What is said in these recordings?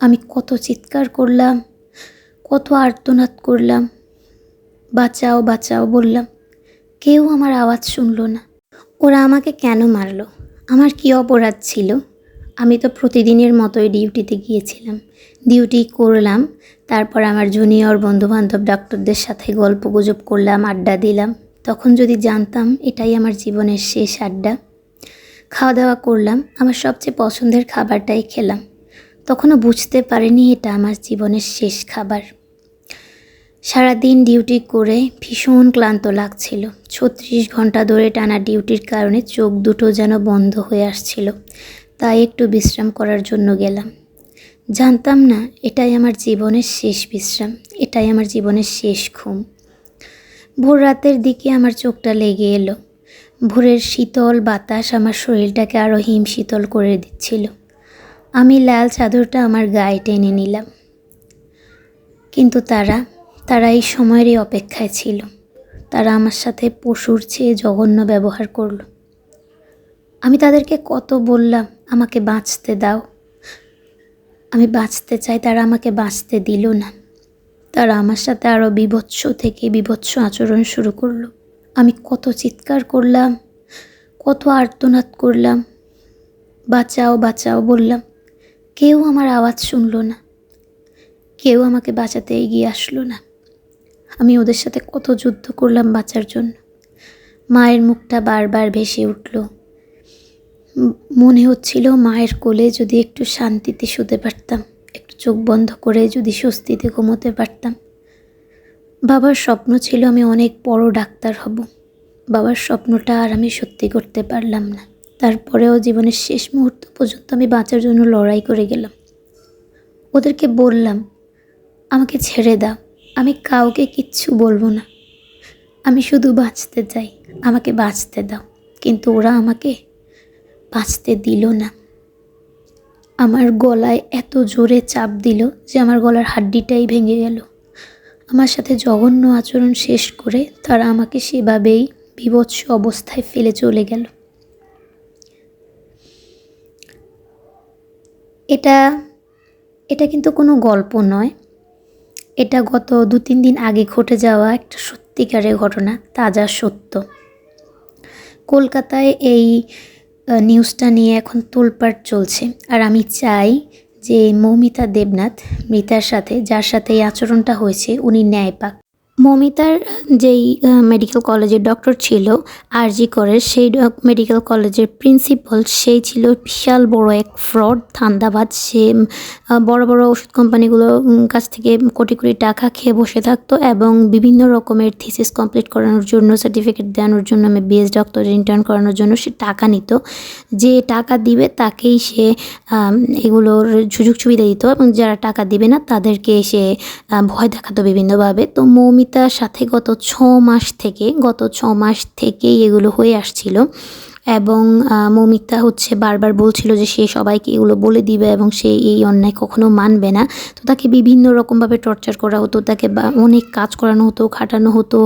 আমি কত চিৎকার করলাম, কত আর্তনাদ করলাম। বাঁচাও বাঁচাও বললাম। কেউ আমার আওয়াজ শুনলো না। ওরা আমাকে কেন মারলো? আমার কী অপরাধ ছিল? আমি তো প্রতিদিনের মতোই ডিউটিতে গিয়েছিলাম। ডিউটি করলাম, তারপর আমার জুনিয়র বন্ধুবান্ধব ডাক্তারদের সাথে গল্প গুজব করলাম, আড্ডা দিলাম। তখন যদি জানতাম, এটাই আমার জীবনের শেষ আড্ডা। খাওয়া দাওয়া করলাম, আমার সবচেয়ে পছন্দের খাবারটাই খেলাম। তখনও বুঝতে পারিনি এটা আমার জীবনের শেষ খাবার। সারাদিন ডিউটি করে ভীষণ ক্লান্ত লাগছিল। ছত্রিশ ঘণ্টা ধরে টানা ডিউটির কারণে চোখ দুটো যেন বন্ধ হয়ে আসছিল। তাই একটু বিশ্রাম করার জন্য গেলাম। জানতাম না, এটাই আমার জীবনের শেষ বিশ্রাম, এটাই আমার জীবনের শেষ ঘুম। ভোর রাতের দিকে আমার চোখটা লেগে এলো। ভোরের শীতল বাতাস আমার শরীরটাকে আরও হিম শীতল করে দিচ্ছিল। আমি লাল চাদরটা আমার গায়ে টেনে নিলাম। কিন্তু তারা তারা এই সময়েরই অপেক্ষায় ছিল। তারা আমার সাথে পশুর চেয়ে জঘন্য ব্যবহার করল। আমি তাদেরকে কত বললাম, আমাকে বাঁচতে দাও। আমি বাঁচতে চাই, তারা আমাকে বাঁচতে দিল না। তারা আমার সাথে আরও বিভৎস থেকে বিভৎস আচরণ শুরু করল। আমি কত চিৎকার করলাম, কত আর্তনাদ করলাম। বাঁচাও বাঁচাও বললাম। কেউ আমার আওয়াজ শুনলো না। কেউ আমাকে বাঁচাতে এগিয়ে আসলো না। আমি ওদের সাথে কত যুদ্ধ করলাম বাঁচার জন্য। মায়ের মুখটা বারবার ভেসে উঠল। মনে হচ্ছিল মায়ের কোলে যদি একটু শান্তিতে শুতে পারতাম, একটু চোখ বন্ধ করে যদি স্বস্তিতে ঘুমোতে পারতাম। বাবার স্বপ্ন ছিল আমি অনেক বড় ডাক্তার হব। বাবার স্বপ্নটা আর আমি সত্যি করতে পারলাম না। তারপরেও জীবনের শেষ মুহূর্ত পর্যন্ত আমি বাঁচার জন্য লড়াই করে গেলাম। ওদেরকে বললাম, আমাকে ছেড়ে দাও। আমি কাউকে কিচ্ছু বলব না। আমি শুধু বাঁচতে চাই। আমাকে বাঁচতে দাও। কিন্তু ওরা আমাকে বাঁচতে দিল না। আমার গলায় এত জোরে চাপ দিল যে আমার গলার হাড্ডিটাই ভেঙে গেল। আমার সাথে জঘন্য আচরণ শেষ করে তারা আমাকে সেভাবেই বিভৎস অবস্থায় ফেলে চলে গেল। এটা এটা কিন্তু কোনো গল্প নয়। এটা গত দু তিন দিন আগে ঘটে যাওয়া একটা সত্যিকারের ঘটনা, তাজা সত্য। কলকাতায় এই নিউজটা নিয়ে এখন তোলপাড় চলছে। আর আমি চাই যে মৌমিতা দেবনাথ, মৃতার সাথে, যার সাথে এই আচরণটা হয়েছে, উনি ন্যায় পাক মৌমিতার যেই মেডিকেল কলেজের ডক্টর ছিল আর জি করের, সেই মেডিকেল কলেজের প্রিন্সিপাল সেই ছিল বিশাল বড় এক ফ্রড ধান্দাবাজ। সে বড় বড় ওষুধ কোম্পানিগুলোর কাছ থেকে কোটি কোটি টাকা খেয়ে বসে থাকতো এবং বিভিন্ন রকমের থিসিস কমপ্লিট করানোর জন্য সার্টিফিকেট দেওয়ানোর জন্য, আমি বিএস ডক্টর ইন্টার্ন করানোর জন্য সে টাকা নিত। যে টাকা দিবে তাকেই সে এগুলোর সুযোগ সুবিধা দিত এবং যারা টাকা দিবে না তাদেরকে সে ভয় দেখাতো বিভিন্নভাবে। তো মৌমিতার সাথে গত ছ মাস থেকে গত ছ মাস থেকেই এগুলো হয়ে আসছিল। এবং মৌমিতা হচ্ছে বারবার বলছিল যে সে সবাইকে এগুলো বলে দিবে এবং সে এই অন্যায় কখনো মানবে না। তো তাকে বিভিন্ন রকমভাবে টর্চার করা হতো, তাকে অনেক কাজ করানো হতো, খাটানো হতো,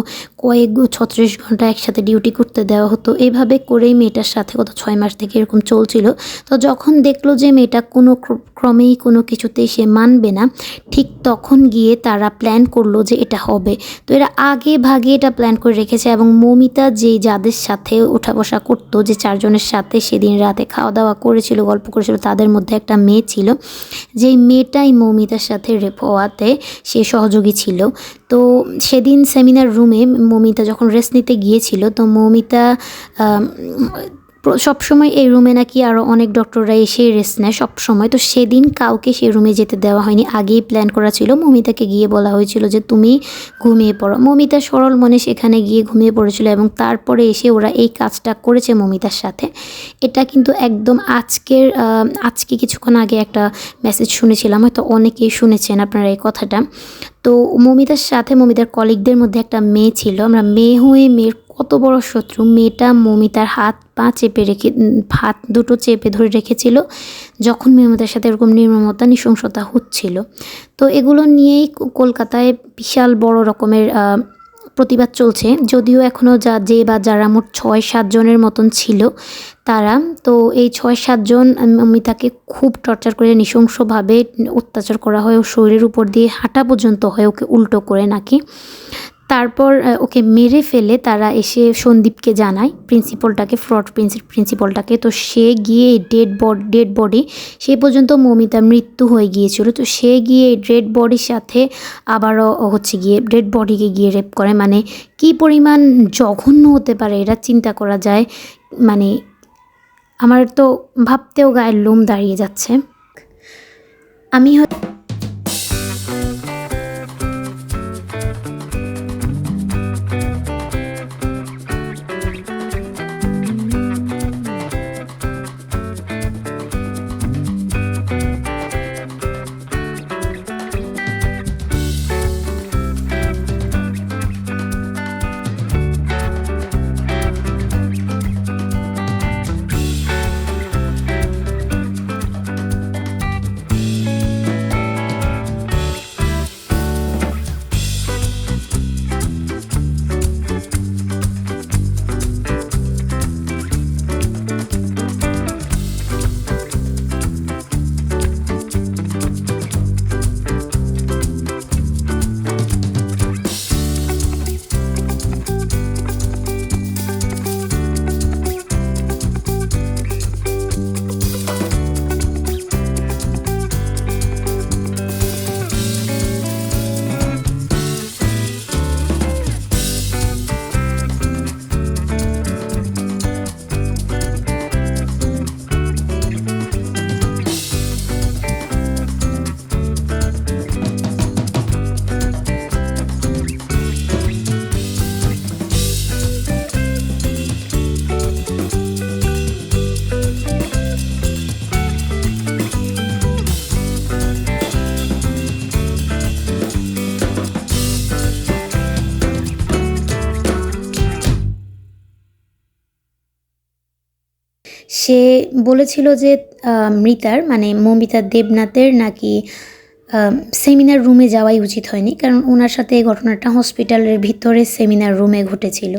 কয়েক ছত্রিশ ঘণ্টা একসাথে ডিউটি করতে দেওয়া হতো। এইভাবে করেই মেয়েটার সাথে গত ছয় মাস থেকে এরকম চলছিল। তো যখন দেখল যে মেয়েটা কোনো ক্রমেই কোনো কিছুতেই সে মানবে না, ঠিক তখন গিয়ে তারা প্ল্যান করল যে এটা হবে। তো এরা আগে ভাগে এটা প্ল্যান করে রেখেছে এবং মৌমিতা যে যাদের সাথে ওঠা বসা করতো, যে চারজনের সাথে সেদিন রাতে খাওয়া দাওয়া করেছিল, গল্প করেছিল, তাদের মধ্যে একটা মেয়ে ছিল। যেই মেয়েটাই মৌমিতার সাথে রেপ হওয়াতে সে সহযোগী ছিল। তো সেদিন সেমিনার রুমে মৌমিতা যখন রেস্ট নিতে গিয়েছিল, তো মৌমিতা সবসময় এই রুমে নাকি আরও অনেক ডক্টররা এসে রেস্ট নেয় সবসময়। তো সেদিন কাউকে সেই রুমে যেতে দেওয়া হয়নি। আগেই প্ল্যান করা ছিল। মমিতাকে গিয়ে বলা হয়েছিল যে, তুমি ঘুমিয়ে পড়ো। মমিতা সরল মনে সেখানে গিয়ে ঘুমিয়ে পড়েছিল এবং তারপরে এসে ওরা এই কাজটা করেছে মমিতার সাথে। এটা কিন্তু একদম আজকের আজকে কিছুক্ষণ আগে একটা মেসেজ শুনেছিলাম। হয়তো অনেকেই শুনেছেন আপনারা এই কথাটা। তো মমিতার সাথে মমিতার কলিগদের মধ্যে একটা মেয়ে ছিল। আমরা মেয়ে হয়ে মেয়ের কত বড় শত্রু? মেয়েটা মমিতার হাত পা চেপে রেখে হাত দুটো চেপে ধরে রেখেছিল যখন মমিতার সাথে এরকম নির্মমতা, নৃশংসতা হচ্ছিল। তো এগুলো নিয়েই কলকাতায় বিশাল বড় রকমের প্রতিবাদ চলছে। যদিও এখনও যা, যে বা যারা মোট ছয় সাতজনের মতন ছিল তারা, তো এই ছয় সাতজন মমিতাকে খুব টর্চার করে নৃশংসভাবে অত্যাচার করা হয় ও শরীরের উপর দিয়ে হাঁটা পর্যন্ত হয় ওকে উল্টো করে নাকি। তারপর ওকে মেরে ফেলে তারা এসে সন্দীপকে জানায়, প্রিন্সিপালটাকে, ফ্রড প্রিন্সিপালটাকে। তো সে গিয়ে ডেড বড, ডেড বডি, সে পর্যন্ত মমিতা মৃত্যু হয়ে গিয়েছিল। তো সে গিয়ে ডেড বডির সাথে আবারও হচ্ছে গিয়ে ডেড বডিকে গিয়ে রেপ করে। মানে কি পরিমাণ জঘন্য হতে পারে এটা চিন্তা করা যায়। মানে আমার তো ভাবতেও গায়ের লোম দাঁড়িয়ে যাচ্ছে। আমি হয় সে বলেছিল যে মৃতার মানে মমিতা দেবনাথের নাকি সেমিনার রুমে যাওয়াই উচিত হয়নি, কারণ ওনার সাথে এই ঘটনাটা হসপিটালের ভিতরে সেমিনার রুমে ঘটেছিল।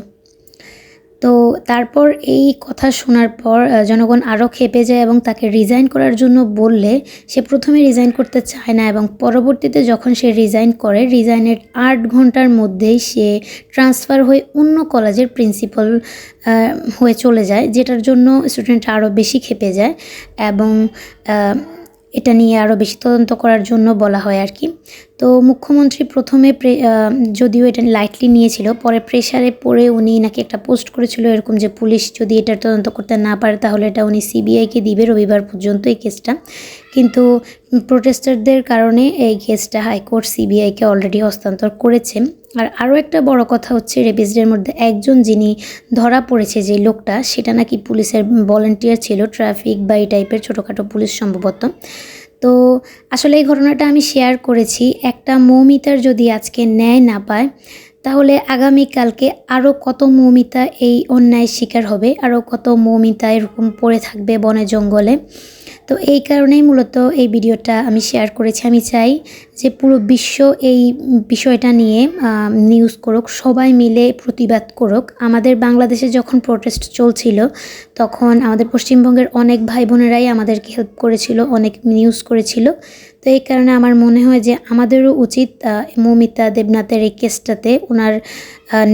তো তারপর এই কথা শোনার পর জনগণ আরও খেপে যায় এবং তাকে রিজাইন করার জন্য বললে সে প্রথমে রিজাইন করতে চায় না এবং পরবর্তীতে যখন সে রিজাইন করে রিজাইনের আট ঘণ্টার মধ্যেই সে ট্রান্সফার হয়ে অন্য কলেজের প্রিন্সিপাল হয়ে চলে যায়, যেটার জন্য স্টুডেন্টরা আরও বেশি খেপে যায় এবং এটা নিয়ে আরও বেশি তদন্ত করার জন্য বলা হয় আর কি। তো মুখ্যমন্ত্রী প্রথমে প্রে- যদিও এটা লাইটলি নিয়েছিল, পরে প্রেশারে পড়ে উনি নাকি একটা পোস্ট করেছিল এরকম যে পুলিশ যদি এটার তদন্ত করতে না পারে তাহলে এটা উনি সিবিআইকে দিবে রবিবার পর্যন্ত এই কেসটা কিন্তু প্রোটেস্টারদের কারণে এই কেসটা হাইকোর্ট সিবিআইকে অলরেডি হস্তান্তর করেছে। আর আরও একটা বড় কথা হচ্ছে রেপিসদের মধ্যে একজন যিনি ধরা পড়েছে যে লোকটা, সেটা নাকি পুলিশের ভলেন্টিয়ার ছিল ট্রাফিক বা এই টাইপের ছোটোখাটো পুলিশ সম্ভবত। তো আসলে এই ঘটনাটা আমি শেয়ার করেছি। একটা মৌমিতার যদি আজকে ন্যায় না পায়, তাহলে আগামীকালকে আরও কত মৌমিতা এই অন্যায় শিকার হবে আরও কত মৌমিতা এরকম পড়ে থাকবে বনে জঙ্গলে। তো এই কারণেই মূলত এই ভিডিওটা আমি শেয়ার করেছি। আমি চাই যে পুরো বিশ্ব এই বিষয়টা নিয়ে নিউজ করুক, সবাই মিলে প্রতিবাদ করুক। আমাদের বাংলাদেশে যখন প্রোটেস্ট চলছিল, তখন আমাদের পশ্চিমবঙ্গের অনেক ভাই বোনেরাই আমাদেরকে হেল্প করেছিল, অনেক নিউজ করেছিল। তো এই কারণে আমার মনে হয় যে আমাদেরও উচিত মৌমিতা দেবনাথের এই কেসটাতে ওনার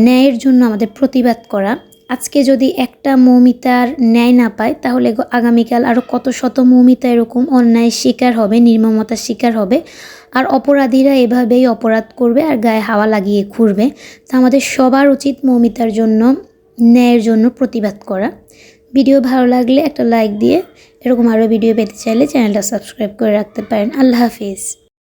ন্যায়ের জন্য আমাদের প্রতিবাদ করা। আজকে যদি একটা মৌমিতার ন্যায় না পায়, তাহলে আগামীকাল আরও কত শত মৌমিতা এরকম অন্যায়ের শিকার হবে, নির্মমতার শিকার হবে। আর অপরাধীরা এভাবেই অপরাধ করবে আর গায়ে হাওয়া লাগিয়ে ঘুরবে। তা আমাদের সবার উচিত মৌমিতার জন্য, ন্যায়ের জন্য প্রতিবাদ করা। ভিডিও ভালো লাগলে একটা লাইক দিয়ে এরকম আরও ভিডিও পেতে চাইলে চ্যানেলটা সাবস্ক্রাইব করে রাখতে পারেন। আল্লাহ হাফিজ।